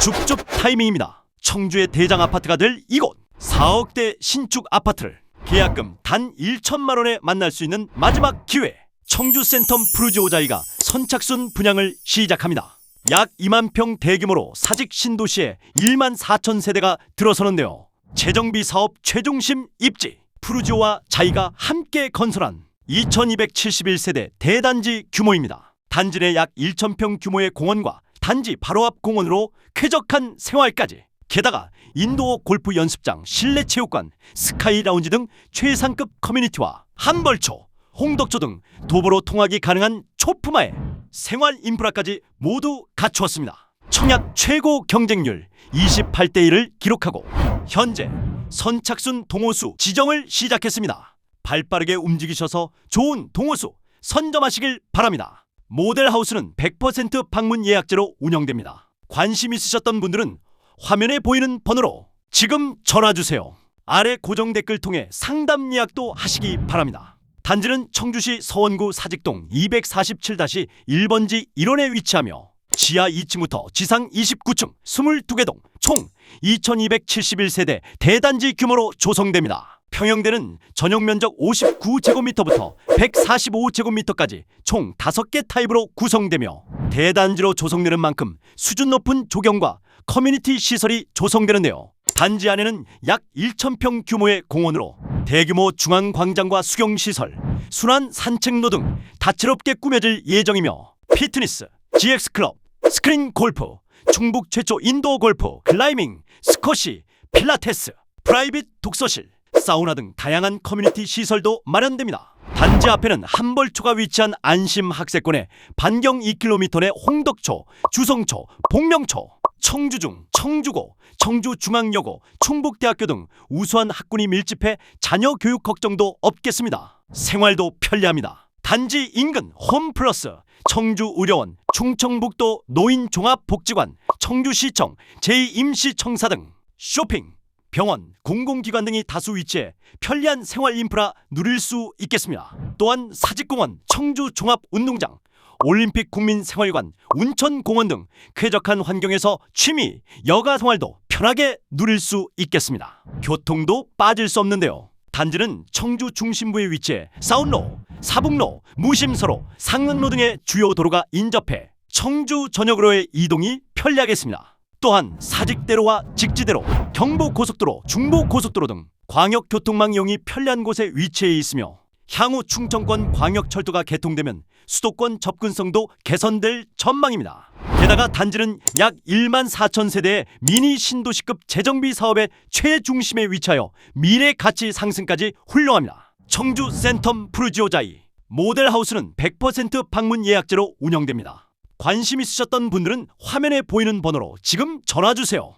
줍줍 타이밍입니다. 청주의 대장 아파트가 될 이곳 4억대 신축 아파트를 계약금 단 1천만 원에 만날 수 있는 마지막 기회. 청주 센텀 푸르지 오자이가 선착순 분양을 시작합니다. 약 2만 평 대규모로 사직 신도시에 1만 4천 세대가 들어서는데요. 재정비 사업 최중심 입지 푸르지오와 자이가 함께 건설한 2271세대 대단지 규모입니다. 단지 내 약 1,000평 규모의 공원과 단지 바로 앞 공원으로 쾌적한 생활까지. 게다가 인도어 골프 연습장, 실내 체육관, 스카이 라운지 등 최상급 커뮤니티와 한벌초, 홍덕초 등 도보로 통하기 가능한 초품화에 생활 인프라까지 모두 갖추었습니다. 청약 최고 경쟁률 28대 1을 기록하고 현재 선착순 동호수 지정을 시작했습니다. 발빠르게 움직이셔서 좋은 동호수 선점하시길 바랍니다. 모델하우스는 100% 방문 예약제로 운영됩니다. 관심 있으셨던 분들은 화면에 보이는 번호로 지금 전화 주세요. 아래 고정 댓글 통해 상담 예약도 하시기 바랍니다. 단지는 청주시 서원구 사직동 247-1번지 1원에 위치하며 지하 2층부터 지상 29층 22개 동 총 2271세대 대단지 규모로 조성됩니다. 평형대는 전용 면적 59제곱미터부터 145제곱미터까지 총 5개 타입으로 구성되며 대단지로 조성되는 만큼 수준 높은 조경과 커뮤니티 시설이 조성되는데요. 단지 안에는 약 1,000평 규모의 공원으로 대규모 중앙 광장과 수경 시설, 순환 산책로 등 다채롭게 꾸며질 예정이며 피트니스, GX 클럽, 스크린 골프, 충북 최초 인도어 골프, 클라이밍, 스쿼시, 필라테스, 프라이빗 독서실, 사우나 등 다양한 커뮤니티 시설도 마련됩니다. 단지 앞에는 한벌초가 위치한 안심 학세권에 반경 2km 내 홍덕초, 주성초, 복명초, 청주중, 청주고, 청주중앙여고, 충북대학교 등 우수한 학군이 밀집해 자녀 교육 걱정도 없겠습니다. 생활도 편리합니다. 단지 인근 홈플러스, 청주의료원, 충청북도 노인종합복지관, 청주시청, 제2임시청사 등 쇼핑, 병원, 공공기관 등이 다수 위치해 편리한 생활 인프라 누릴 수 있겠습니다. 또한 사직공원, 청주 종합운동장, 올림픽 국민생활관, 운천공원 등 쾌적한 환경에서 취미, 여가 생활도 편하게 누릴 수 있겠습니다. 교통도 빠질 수 없는데요. 단지는 청주 중심부에 위치해 사운로, 사북로, 무심서로, 상릉로 등의 주요 도로가 인접해 청주 전역으로의 이동이 편리하겠습니다. 또한 사직대로와 직지대로, 경부고속도로, 중부고속도로 등 광역교통망 이용이 편리한 곳에 위치해 있으며 향후 충청권 광역철도가 개통되면 수도권 접근성도 개선될 전망입니다. 게다가 단지는 약 1만 4천 세대의 미니 신도시급 재정비 사업의 최중심에 위치하여 미래 가치 상승까지 훌륭합니다. 청주 센텀 푸르지오자이 모델하우스는 100% 방문 예약제로 운영됩니다. 관심 있으셨던 분들은 화면에 보이는 번호로 지금 전화 주세요.